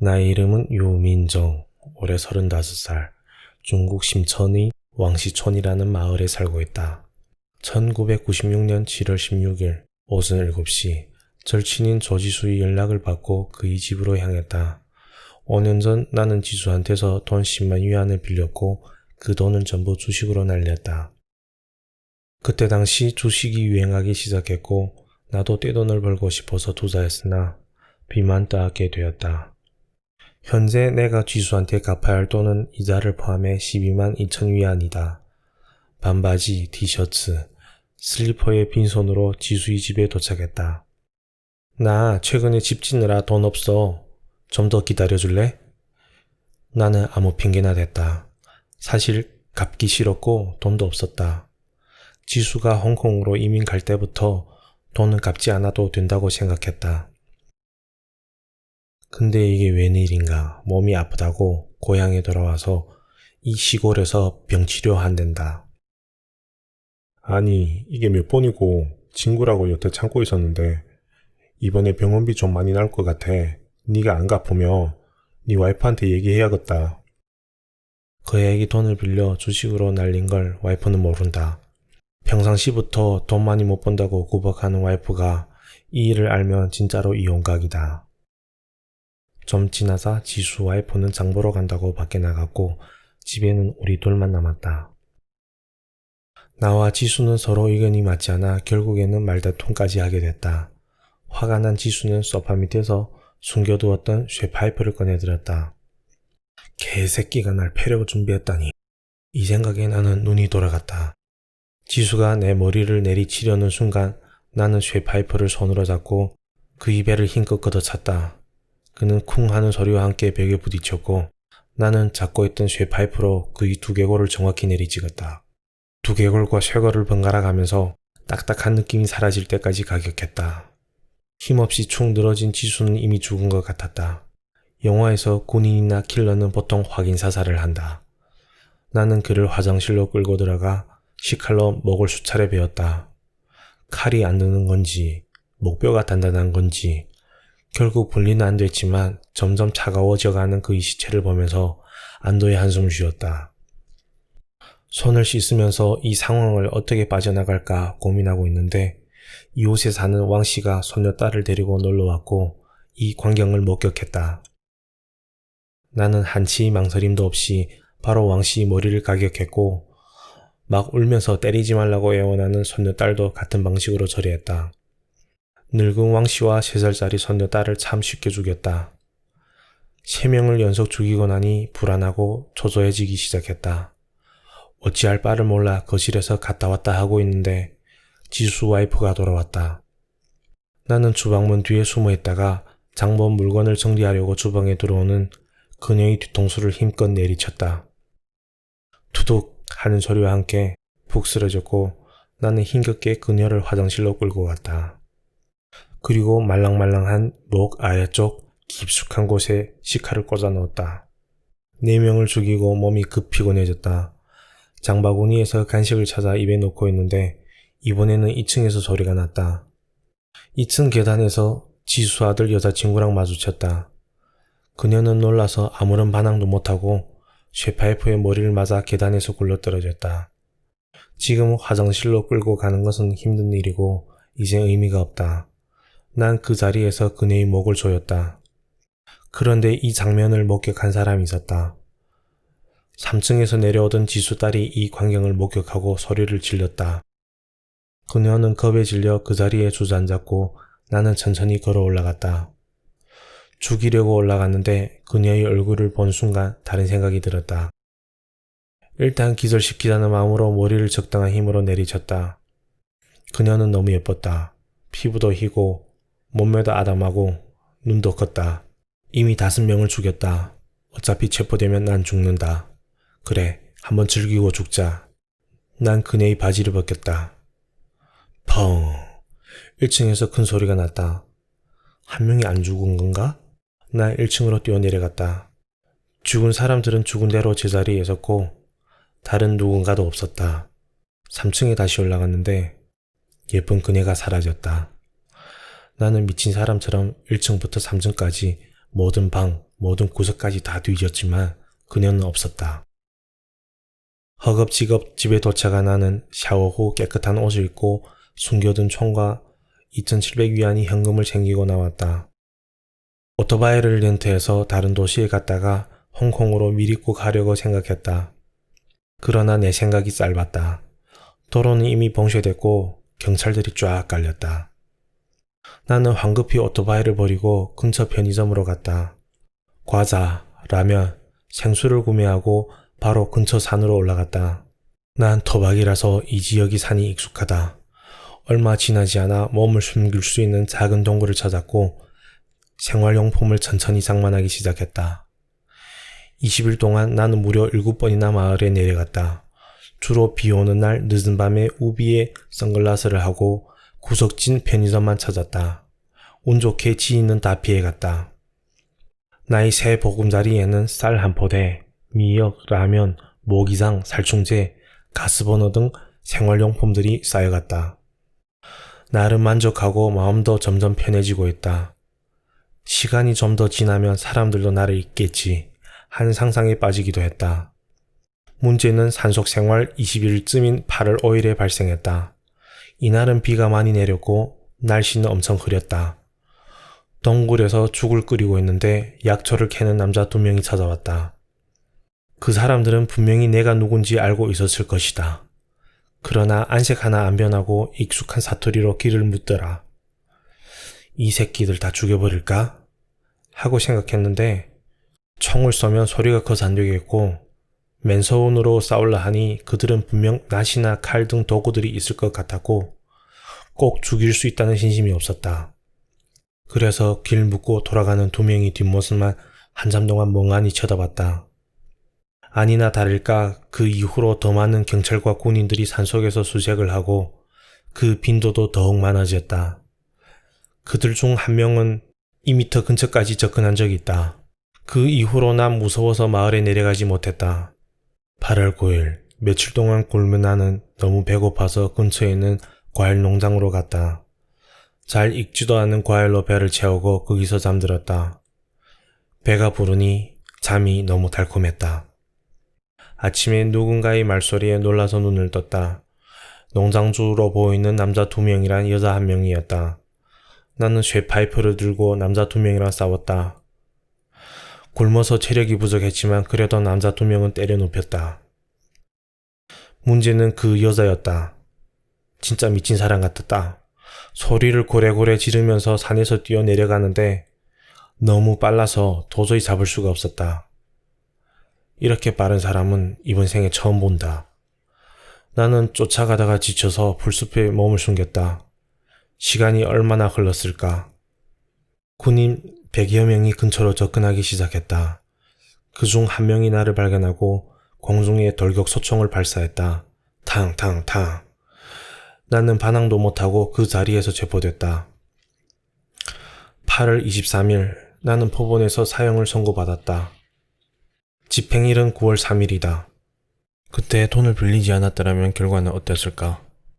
나의 이름은 유민정. 올해 35살. 중국 심천의 왕시촌이라는 마을에 살고 있다. 1996년 7월 16일 오전 7시 절친인 조지수의 연락을 받고 그의 집으로 향했다. 5년 전 나는 지수한테서 돈 10만 위안을 빌렸고 그 돈은 전부 주식으로 날렸다. 그때 당시 주식이 유행하기 시작했고 나도 떼돈을 벌고 싶어서 투자했으나 빚만 따게 되었다. 현재 내가 지수한테 갚아야 할 돈은 이자를 포함해 12만 2천 위안이다. 반바지, 티셔츠, 슬리퍼에 빈손으로 지수의 집에 도착했다. 나 최근에 집 짓느라 돈 없어. 좀 더 기다려줄래? 나는 아무 핑계나 댔다. 사실 갚기 싫었고 돈도 없었다. 지수가 홍콩으로 이민 갈 때부터 돈은 갚지 않아도 된다고 생각했다. 근데 이게 웬일인가 몸이 아프다고 고향에 돌아와서 이 시골에서 병 치료한댄다. 아니, 이게 몇 번이고 친구라고 여태 참고 있었는데 이번에 병원비 좀 많이 나올 것 같아. 네가 안 갚으면 네 와이프한테 얘기해야겠다. 그 애기 돈을 빌려 주식으로 날린 걸 와이프는 모른다. 평상시부터 돈 많이 못 번다고 구박하는 와이프가 이 일을 알면 진짜로 이혼각이다. 좀 지나자 지수 와이프는 장 보러 간다고 밖에 나갔고 집에는 우리 둘만 남았다. 나와 지수는 서로 의견이 맞지 않아 결국에는 말다툼까지 하게 됐다. 화가 난 지수는 소파 밑에서 숨겨두었던 쇠파이프를 꺼내들었다. 개새끼가 날 패려고 준비했다니. 이 생각에 나는 눈이 돌아갔다. 지수가 내 머리를 내리치려는 순간 나는 쇠파이프를 손으로 잡고 그의 배를 힘껏 걷어찼다. 그는 쿵 하는 소리와 함께 벽에 부딪혔고 나는 잡고 있던 쇠 파이프로 그의 두개골을 정확히 내리찍었다. 두개골과 쇠골을 번갈아 가면서 딱딱한 느낌이 사라질 때까지 가격했다. 힘없이 축 늘어진 지수는 이미 죽은 것 같았다. 영화에서 군인이나 킬러는 보통 확인 사살을 한다. 나는 그를 화장실로 끌고 들어가 식칼로 목을 수차례 베었다. 칼이 안 드는 건지, 목뼈가 단단한 건지, 결국 분리는 안 됐지만 점점 차가워져 가는 그의 시체를 보면서 안도의 한숨을 쉬었다. 손을 씻으면서 이 상황을 어떻게 빠져나갈까 고민하고 있는데 이곳에 사는 왕 씨가 손녀 딸을 데리고 놀러 왔고 이 광경을 목격했다. 나는 한치 망설임도 없이 바로 왕 씨 머리를 가격했고 막 울면서 때리지 말라고 애원하는 손녀 딸도 같은 방식으로 처리했다. 늙은 왕 씨와 3살짜리 손녀딸을 참 쉽게 죽였다. 세 명을 연속 죽이고 나니 불안하고 초조해지기 시작했다. 어찌할 바를 몰라 거실에서 갔다 왔다 하고 있는데 지수 와이프가 돌아왔다. 나는 주방문 뒤에 숨어 있다가 장본 물건을 정리하려고 주방에 들어오는 그녀의 뒤통수를 힘껏 내리쳤다. 투둑 하는 소리와 함께 푹 쓰러졌고 나는 힘겹게 그녀를 화장실로 끌고 갔다. 그리고 말랑말랑한 목 아래쪽 깊숙한 곳에 식칼을 꽂아 넣었다. 네 명을 죽이고 몸이 급 피곤해졌다. 장바구니에서 간식을 찾아 입에 넣고 있는데 이번에는 2층에서 소리가 났다. 2층 계단에서 지수 아들 여자친구랑 마주쳤다. 그녀는 놀라서 아무런 반항도 못하고 쇠파이프에 머리를 맞아 계단에서 굴러 떨어졌다. 지금 화장실로 끌고 가는 것은 힘든 일이고 이제 의미가 없다. 난 그 자리에서 그녀의 목을 조였다. 그런데 이 장면을 목격한 사람이 있었다. 3층에서 내려오던 지수 딸이 이 광경을 목격하고 소리를 질렀다. 그녀는 겁에 질려 그 자리에 주저앉았고 나는 천천히 걸어 올라갔다. 죽이려고 올라갔는데 그녀의 얼굴을 본 순간 다른 생각이 들었다. 일단 기절시키자는 마음으로 머리를 적당한 힘으로 내리쳤다. 그녀는 너무 예뻤다. 피부도 희고 몸매도 아담하고 눈도 컸다. 이미 다섯 명을 죽였다. 어차피 체포되면 난 죽는다. 그래, 한번 즐기고 죽자. 난 그녀의 바지를 벗겼다. 펑. 1층에서 큰 소리가 났다. 한 명이 안 죽은 건가? 나 1층으로 뛰어내려갔다. 죽은 사람들은 죽은 대로 제자리에 섰고 다른 누군가도 없었다. 3층에 다시 올라갔는데 예쁜 그녀가 사라졌다. 나는 미친 사람처럼 1층부터 3층까지 모든 방, 모든 구석까지 다 뒤졌지만 그녀는 없었다. 허겁지겁 집에 도착한 나는 샤워 후 깨끗한 옷을 입고 숨겨둔 총과 2,700위안이 현금을 챙기고 나왔다. 오토바이를 렌트해서 다른 도시에 갔다가 홍콩으로 미리고 가려고 생각했다. 그러나 내 생각이 짧았다. 도로는 이미 봉쇄됐고 경찰들이 쫙 깔렸다. 나는 황급히 오토바이를 버리고 근처 편의점으로 갔다. 과자, 라면, 생수를 구매하고 바로 근처 산으로 올라갔다. 난 토박이라서 이 지역이 산이 익숙하다. 얼마 지나지 않아 몸을 숨길 수 있는 작은 동굴을 찾았고 생활용품을 천천히 장만하기 시작했다. 20일 동안 나는 무려 7번이나 마을에 내려갔다. 주로 비 오는 날 늦은 밤에 우비에 선글라스를 하고 구석진 편의점만 찾았다. 운 좋게 지인은 다 피해갔다. 나의 새 보금자리에는 쌀 한 포대, 미역, 라면, 모기장, 살충제, 가스버너 등 생활용품들이 쌓여갔다. 나름 만족하고 마음도 점점 편해지고 있다. 시간이 좀 더 지나면 사람들도 나를 잊겠지. 한 상상에 빠지기도 했다. 문제는 산속 생활 20일쯤인 8월 5일에 발생했다. 이날은 비가 많이 내렸고 날씨는 엄청 흐렸다. 동굴에서 죽을 끓이고 있는데 약초를 캐는 남자 두 명이 찾아왔다. 그 사람들은 분명히 내가 누군지 알고 있었을 것이다. 그러나 안색 하나 안 변하고 익숙한 사투리로 길을 묻더라. 이 새끼들 다 죽여버릴까? 하고 생각했는데 총을 쏘면 소리가 커서 안 되겠고 맨손으로 싸울라 하니 그들은 분명 낫이나 칼 등 도구들이 있을 것 같았고 꼭 죽일 수 있다는 신심이 없었다. 그래서 길 묻고 돌아가는 두 명의 뒷모습만 한참 동안 멍하니 쳐다봤다. 아니나 다를까 그 이후로 더 많은 경찰과 군인들이 산속에서 수색을 하고 그 빈도도 더욱 많아졌다. 그들 중 한 명은 2미터 근처까지 접근한 적이 있다. 그 이후로 난 무서워서 마을에 내려가지 못했다. 8월 9일 며칠 동안 굶은 나는 너무 배고파서 근처에 있는 과일 농장으로 갔다. 잘 익지도 않은 과일로 배를 채우고 거기서 잠들었다. 배가 부르니 잠이 너무 달콤했다. 아침에 누군가의 말소리에 놀라서 눈을 떴다. 농장주로 보이는 남자 두 명이란 여자 한 명이었다. 나는 쇠파이프를 들고 남자 두 명이랑 싸웠다. 굶어서 체력이 부족했지만 그래도 남자 두 명은 때려 눕혔다. 문제는 그 여자였다. 진짜 미친 사람 같았다. 소리를 고래고래 지르면서 산에서 뛰어 내려가는데 너무 빨라서 도저히 잡을 수가 없었다. 이렇게 빠른 사람은 이번 생에 처음 본다. 나는 쫓아가다가 지쳐서 풀숲에 몸을 숨겼다. 시간이 얼마나 흘렀을까? 군인 100여 명이 근처로 접근하기 시작했다. 그 중 한 명이 나를 발견하고 공중에 돌격 소총을 발사했다. 탕탕탕. 나는 반항도 못하고 그 자리에서 체포됐다. 8월 23일 나는 법원에서 사형을 선고받았다. 집행일은 9월 3일이다. 그때 돈을 빌리지 않았더라면 결과는 어땠을까?